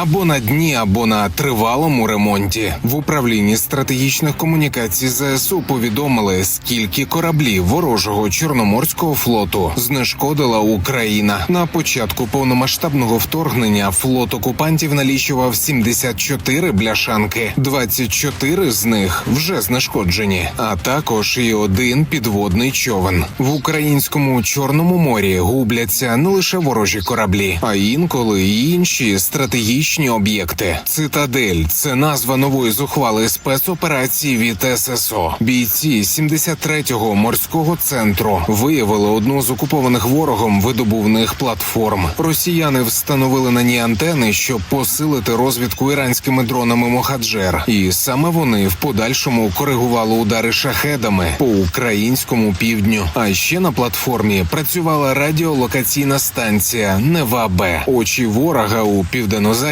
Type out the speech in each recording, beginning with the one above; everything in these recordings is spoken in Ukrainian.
або на дні, або на тривалому ремонті. В управлінні стратегічних комунікацій ЗСУ повідомили, скільки кораблів ворожого чорноморського флоту знешкодила Україна. На початку повномасштабного вторгнення флот окупантів налічував 74 бляшанки, 24 з них вже знешкоджені, а також і один підводний човен. В українському чорному морі губляться не лише ворожі кораблі, а інколи й інші стратегічні об'єкти. Цитадель це назва нової зухвалої спецоперації від ССО. Бійці 73-го морського центру виявили одну з окупованих ворогом видобувних платформ. Росіяни встановили на ній антени, щоб посилити розвідку іранськими дронами Мохаджер, і саме вони в подальшому коригували удари шахедами по українському півдню. А ще на платформі працювала радіолокаційна станція Нева Б. Очі ворога у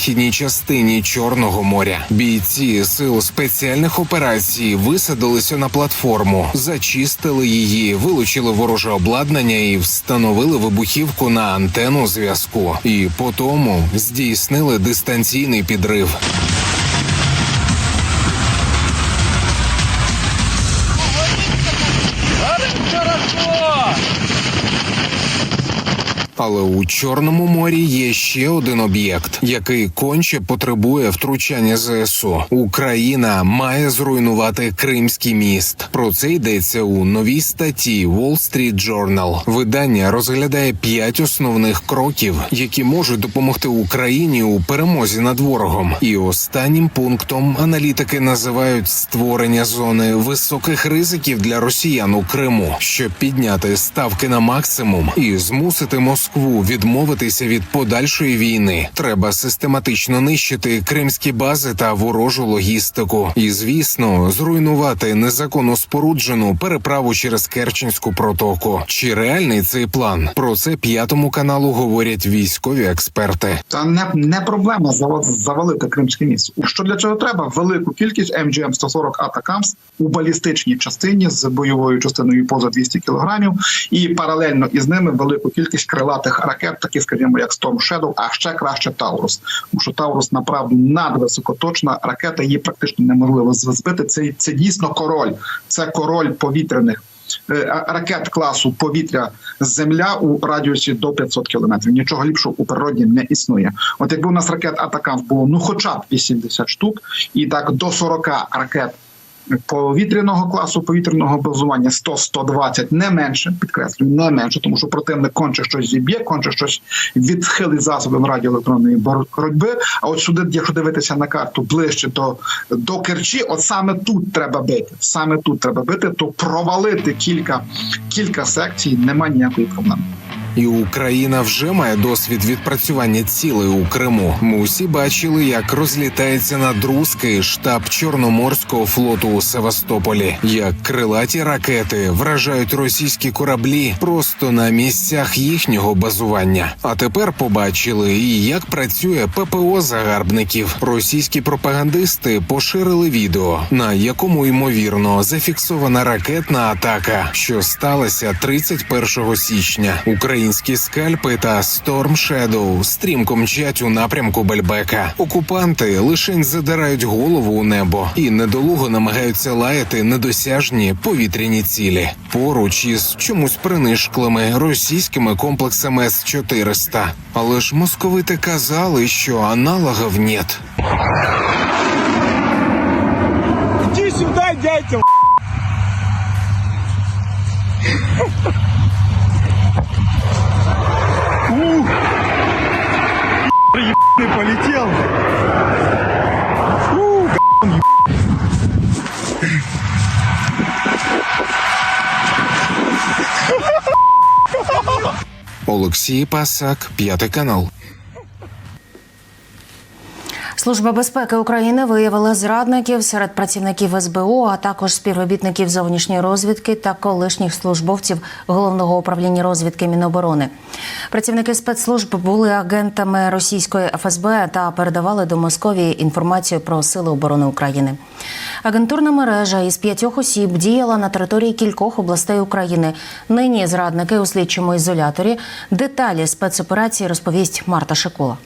південно-західній частині Чорного моря. Бійці сил спеціальних операцій висадилися на платформу, зачистили її, вилучили вороже обладнання і встановили вибухівку на антенну зв'язку. І по тому здійснили дистанційний підрив. Але у Чорному морі є ще один об'єкт, який конче потребує втручання ЗСУ. Україна має зруйнувати Кримський міст. Про це йдеться у новій статті Wall Street Journal. Видання розглядає п'ять основних кроків, які можуть допомогти Україні у перемозі над ворогом. І останнім пунктом аналітики називають створення зони високих ризиків для росіян у Криму, щоб підняти ставки на максимум і змусити Москву відмовитися від подальшої війни. Треба систематично нищити кримські бази та ворожу логістику, і звісно, зруйнувати незаконно споруджену переправу через Керченську протоку. Чи реальний цей план? Про це п'ятому каналу говорять військові експерти. Та не, не проблема зава- завалити Кримське місто. Що для цього треба? Велику кількість МГМ 140 Атакамс у балістичній частині з бойовою частиною поза 200 кілограмів, і паралельно із ними велику кількість крилатих ракет, такі, скажімо, як Storm Shadow, а ще краще Таурус. Тому що Таурус направду надвисокоточна ракета, її практично неможливо збити. Це, це дійсно король, це король повітряних. е, Ракет класу повітря земля у радіусі до 500 кілометрів. Нічого ліпшого у природі не існує. От якби у нас ракет Атакамс було ну хоча б 80 штук, і так до 40 ракет повітряного класу, повітряного базування 100-120, не менше, підкреслюю, не менше, тому що противник конче щось зіб'є, конче щось відхилить засобами радіоелектронної боротьби. А от сюди, якщо дивитися на карту ближче до, до Керчі, от саме тут треба бити. Саме тут треба бити, то провалити кілька, кілька секцій немає ніякої проблеми. І Україна вже має досвід відпрацювання цілей у Криму. Ми усі бачили, як розлітається над Руський штаб Чорноморського флоту у Севастополі, як крилаті ракети вражають російські кораблі просто на місцях їхнього базування. А тепер побачили і як працює ППО загарбників. Російські пропагандисти поширили відео, на якому ймовірно зафіксована ракетна атака, що сталася 31 січня. Українські скальпи та Storm Shadow стрімко мчать у напрямку Бельбека. Окупанти лишень задирають голову у небо і недолуго намагаються лаяти недосяжні повітряні цілі поруч із чомусь принишклими російськими комплексами С 400 Але ж московити казали, що аналогів нет. Иди сюда, дятел! Ебаный полетел! Олексій Пасак, п'ятий канал. Служба безпеки України виявила зрадників серед працівників СБУ, а також співробітників зовнішньої розвідки та колишніх службовців головного управління розвідки Міноборони. Працівники спецслужб були агентами російської ФСБ та передавали до Московії інформацію про сили оборони України. Агентурна мережа із п'ятьох осіб діяла на території кількох областей України. Нині зрадники у слідчому ізоляторі. Деталі спецоперації розповість Марта Шикула.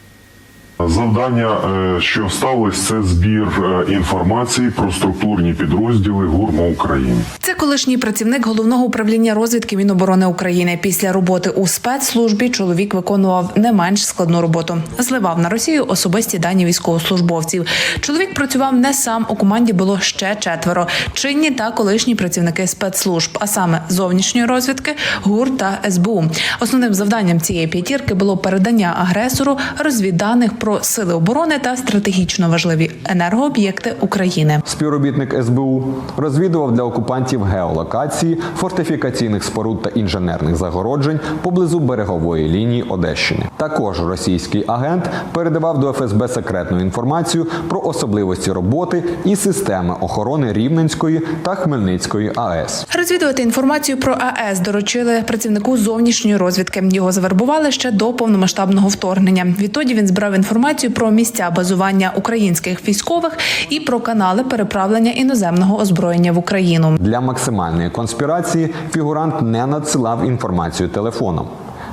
Завдання, е, що сталося, це збір е, інформації про структурні підрозділи ГУРМО України. Це колишній працівник головного управління розвідки Міноборони України. Після роботи у спецслужбі чоловік виконував не менш складну роботу. Зливав на Росію особисті дані військовослужбовців. Чоловік працював не сам. У команді було ще четверо чинні та колишні працівники спецслужб, а саме зовнішньої розвідки, ГУР та СБУ. Основним завданням цієї п'ятірки було передання агресору розвідданих про сили оборони та стратегічно важливі енергооб'єкти України. Співробітник СБУ розвідував для окупантів геолокації фортифікаційних споруд та інженерних загороджень поблизу берегової лінії Одещини. Також російський агент передавав до ФСБ секретну інформацію про особливості роботи і системи охорони Рівненської та Хмельницької АЕС. Розвідувати інформацію про АЕС доручили працівнику зовнішньої розвідки. Його завербували ще до повномасштабного вторгнення. Відтоді він збирав інформацію про місця базування українських військових і про канали переправлення іноземного озброєння в Україну. Для максимальної конспірації фігурант не надсилав інформацію телефоном.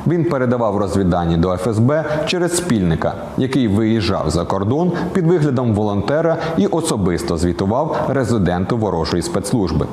Він передавав розвіддані до ФСБ через спільника, який виїжджав за кордон під виглядом волонтера і особисто звітував резиденту ворожої спецслужби.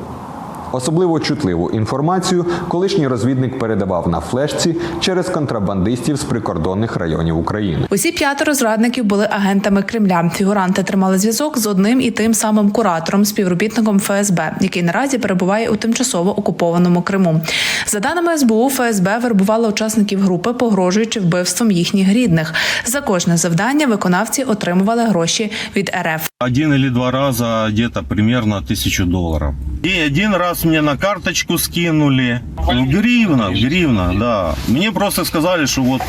Особливо чутливу інформацію колишній розвідник передавав на флешці через контрабандистів з прикордонних районів України. Усі п'ятеро зрадників були агентами Кремля. Фігуранти тримали зв'язок з одним і тим самим куратором, співробітником ФСБ, який наразі перебуває у тимчасово окупованому Криму. За даними СБУ, ФСБ вербувала учасників групи, погрожуючи вбивством їхніх рідних. За кожне завдання виконавці отримували гроші від РФ. Один или два раза где-то примерно тысячу долларов. И один раз мне на карточку скинули. Ну, гривна, гривна, да. Мне просто сказали, что вот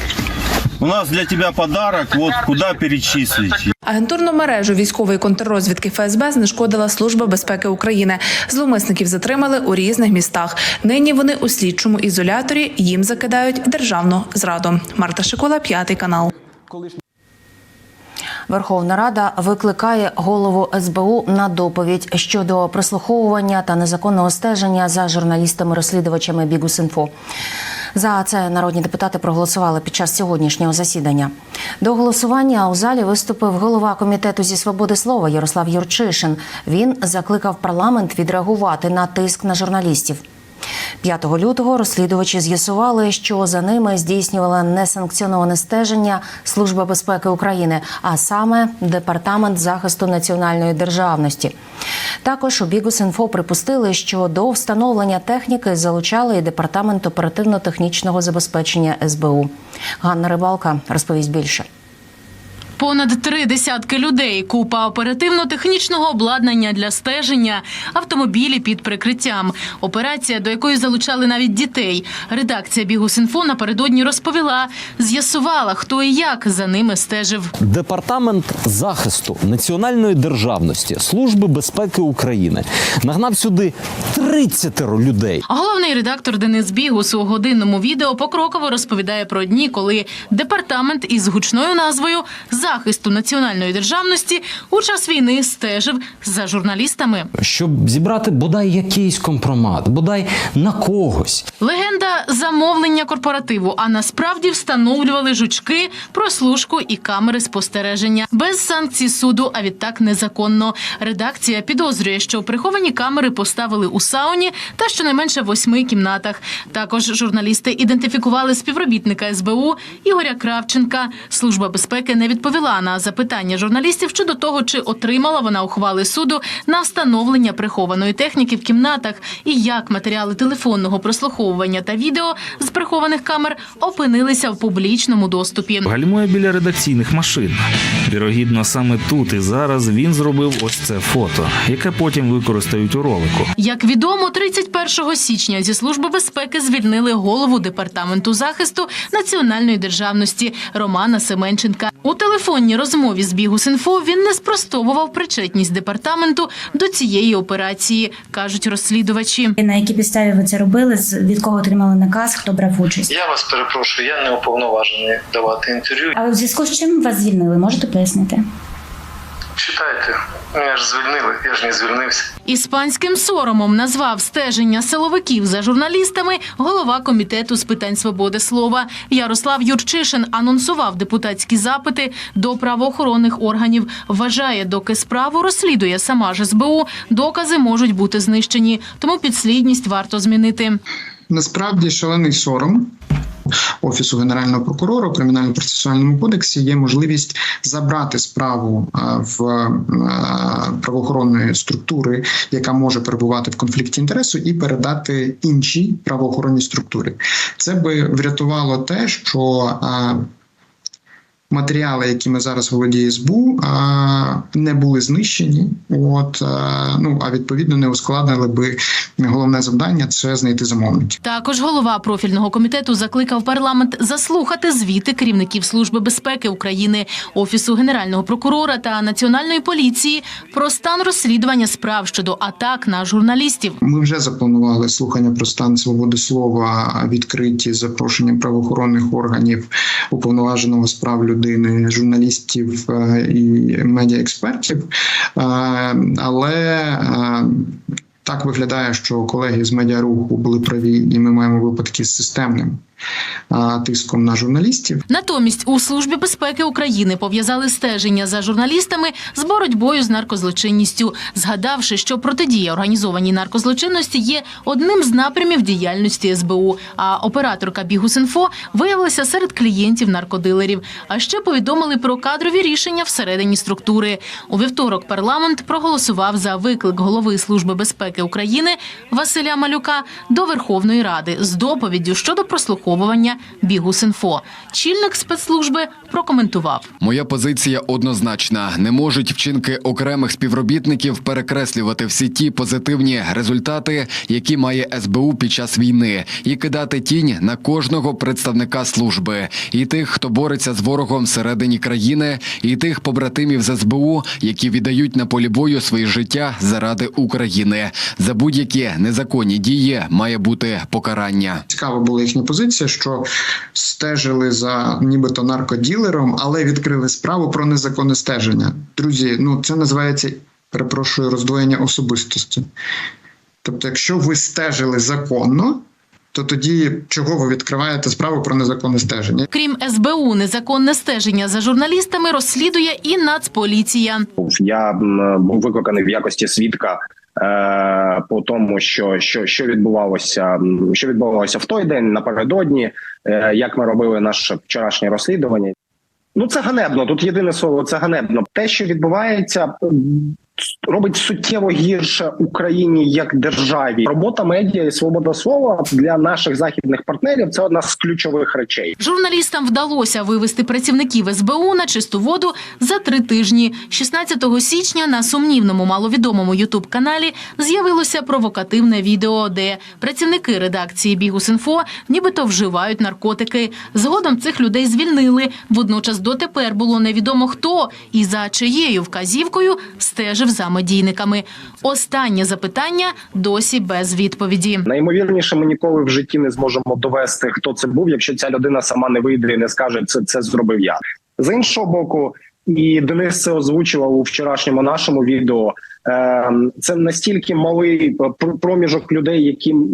у нас для тебя подарок, вот куда перечислить. Агентурну мережу військової контррозвідки ФСБ знешкодила Служба безпеки України. Зловмисників затримали у різних містах. Нині вони у слідчому ізоляторі. Їм закидають державну зраду. Марта Шикола, п'ятий канал. Верховна Рада викликає голову СБУ на доповідь щодо прослуховування та незаконного стеження за журналістами-розслідувачами Бігус.Інфо. За це народні депутати проголосували під час сьогоднішнього засідання. До голосування у залі виступив голова комітету зі свободи слова Ярослав Юрчишин. Він закликав парламент відреагувати на тиск на журналістів. 5 лютого розслідувачі з'ясували, що за ними здійснювала несанкціоноване стеження Служба безпеки України, а саме Департамент захисту національної державності. Також у Бігус.Інфо припустили, що до встановлення техніки залучали і департамент оперативно-технічного забезпечення СБУ. Ганна Рибалка розповість більше. Понад три десятки людей, купа оперативно-технічного обладнання для стеження, автомобілі під прикриттям. Операція, до якої залучали навіть дітей. Редакція Бігус.Інфо напередодні розповіла, з'ясувала, хто і як за ними стежив. Департамент захисту національної державності Служби безпеки України нагнав сюди 30 людей. Головний редактор Денис Бігус у годинному відео покроково розповідає про дні, коли департамент із гучною назвою захисту національної державності у час війни стежив за журналістами. щоб зібрати бодай якийсь компромат, бодай на когось. Легенда замовлення корпоративу, а насправді встановлювали жучки, прослушку і камери спостереження без санкцій суду, а відтак незаконно. Редакція підозрює, що приховані камери поставили у сауні та щонайменше восьми кімнатах. Також журналісти ідентифікували співробітника СБУ Ігоря Кравченка. Служба безпеки не відповіла на запитання журналістів щодо того, чи отримала вона ухвали суду на встановлення прихованої техніки в кімнатах і як матеріали телефонного прослуховування та відео з прихованих камер опинилися в публічному доступі. Гальмує біля редакційних машин. Вірогідно, саме тут і зараз він зробив ось це фото, яке потім використають у ролику. Як відомо, 31 січня зі служби безпеки звільнили голову департаменту захисту національної державності Романа Семенченка. У телефонній розмові з Бігус.Інфо він не спростовував причетність департаменту до цієї операції, кажуть розслідувачі. На якій підставі ви це робили? З- Від кого отримали наказ? Хто брав участь? Я вас перепрошую, я не уповноважений давати інтерв'ю. А в зв'язку з чим вас звільнили? Можете пояснити? Читайте. Ну, я ж звільнили, я ж не звільнився. Іспанським соромом назвав стеження силовиків за журналістами голова комітету з питань свободи слова Ярослав Юрчишин анонсував депутатські запити до правоохоронних органів. Вважає, доки справу розслідує сама ж СБУ, докази можуть бути знищені, тому підслідність варто змінити. Насправді шалений сором. Офісу генерального прокурора у кримінально процесуальному кодексі є можливість забрати справу в правоохоронної структури, яка може перебувати в конфлікті інтересу, і передати іншій правоохоронній структурі. Це би врятувало те, що а, матеріали, якими зараз володіє СБУ, не були знищені. От ну а відповідно не ускладнили би головне завдання це знайти замовників. Також голова профільного комітету закликав парламент заслухати звіти керівників служби безпеки України, офісу генерального прокурора та національної поліції про стан розслідування справ щодо атак на журналістів. Ми вже запланували слухання про стан свободи слова відкриті запрошенням правоохоронних органів, уповноваженого з прав людини, журналістів е, і медіаекспертів. Е, Але е, так виглядає, що колеги з медіаруху були праві, і ми маємо випадки з системним тиском на журналістів. Натомість у службі безпеки України пов'язали стеження за журналістами з боротьбою з наркозлочинністю, згадавши, що протидія організованій наркозлочинності є одним з напрямів діяльності СБУ. А операторка Бігус.Інфо виявилася серед клієнтів наркодилерів. А ще повідомили про кадрові рішення всередині структури. У вівторок парламент проголосував за виклик голови служби безпеки України Василя Малюка до Верховної Ради з доповіддю щодо прослуховування Бігус.Інфо. Чільник спецслужби прокоментував. Моя позиція однозначна: не можуть вчинки окремих співробітників перекреслювати всі ті позитивні результати, які має СБУ під час війни, і кидати тінь на кожного представника служби, і тих, хто бореться з ворогом всередині країни, і тих побратимів з СБУ, які віддають на полі бою свої життя заради України. За будь-які незаконні дії має бути покарання. Цікава була їхня позиція, що стежили за нібито наркоділером, але відкрили справу про незаконне стеження. Друзі, ну це називається перепрошую роздвоєння особистості. Тобто, якщо ви стежили законно, то тоді чого ви відкриваєте справу про незаконне стеження? Крім СБУ, незаконне стеження за журналістами розслідує і Нацполіція. Я був викликаний в якості свідка. е, По тому, що, що, що відбувалося, що відбувалося в той день напередодні, е, як ми робили наше вчорашнє розслідування. Ну це ганебно. Тут єдине слово це ганебно. Те, що відбувається, робить суттєво гірше Україні як державі. Робота медіа і свобода слова для наших західних партнерів це одна з ключових речей. Журналістам вдалося вивести працівників СБУ на чисту воду за три тижні. 16 січня на сумнівному маловідомому ютуб-каналі з'явилося провокативне відео, де працівники редакції Бігус.Інфо нібито вживають наркотики. Згодом цих людей звільнили. Водночас дотепер було невідомо хто і за чиєю вказівкою стежив медійниками. Останнє запитання досі без відповіді. Найімовірніше, ми ніколи в житті не зможемо довести, хто це був, якщо ця людина сама не вийде і не скаже, це це зробив я. З іншого боку, і Денис це озвучував у вчорашньому нашому відео. Е, це настільки малий проміжок людей, яким